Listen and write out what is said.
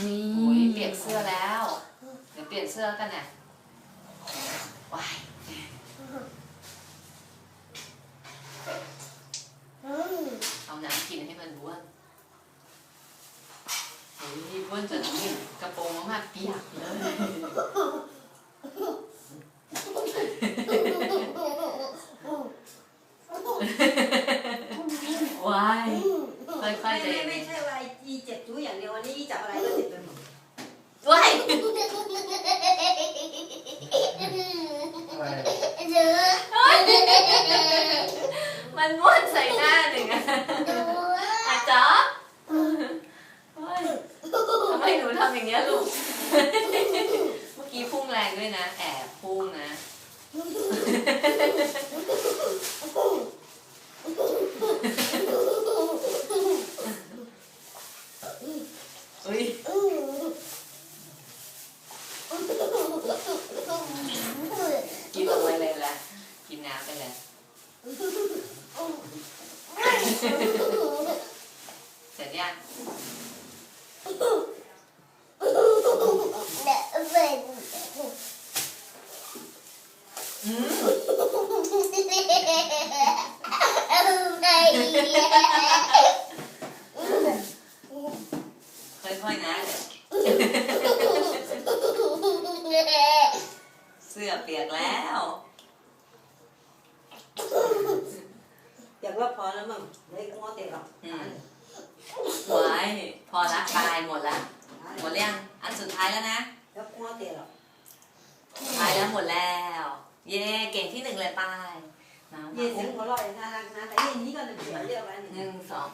นี่ โอ้ยเปลี่ยนเสื้อแล้ว เดี๋ยวเปลี่ยนเสื้อกันนะว้ายเอาน้ำกินให้มันบ้วนโอ้ยบ้วนจนนี่กระโปรงมากเปียกเลยว้าย ค่อยๆไม่ใจไม่เย็นไม่ใช่ว่าอีเจ็บทุกอย่างเดียววันนี้อีจับอะไรก็เจ็บไปหมดว้ายอะไรมันม้วนใส่หน้าหนึ่งอะอาจ๊อบโอ๊ยทำไมหนูทำอย่างเงี้ยลูก เมื่อกี้พุ่งแรงด้วยนะ แอบพุ่งนะ เฮ้ย กิน ลงไปเลยละกินน้ำไปเลยเสร็จยังอืมค่อยๆนะเดี๋ยว เสื้อเปียกแล้ว อยากว่าพอแล้วมั้งไม่ง้อเตะหรอกอืมไว้พอละตายหมดละหมดหรือยังอันสุดท้ายแล้วนะแล้วง้อเตะหรอกตายแล้วหมดแล้ว เย่เก่งที่หนึ่งเลยไปมาเย็นเสียงหัวเราะน่ารักนะแต่เย็นนี้ก็เลยเสียเรียบร้อยหนึ่งสอง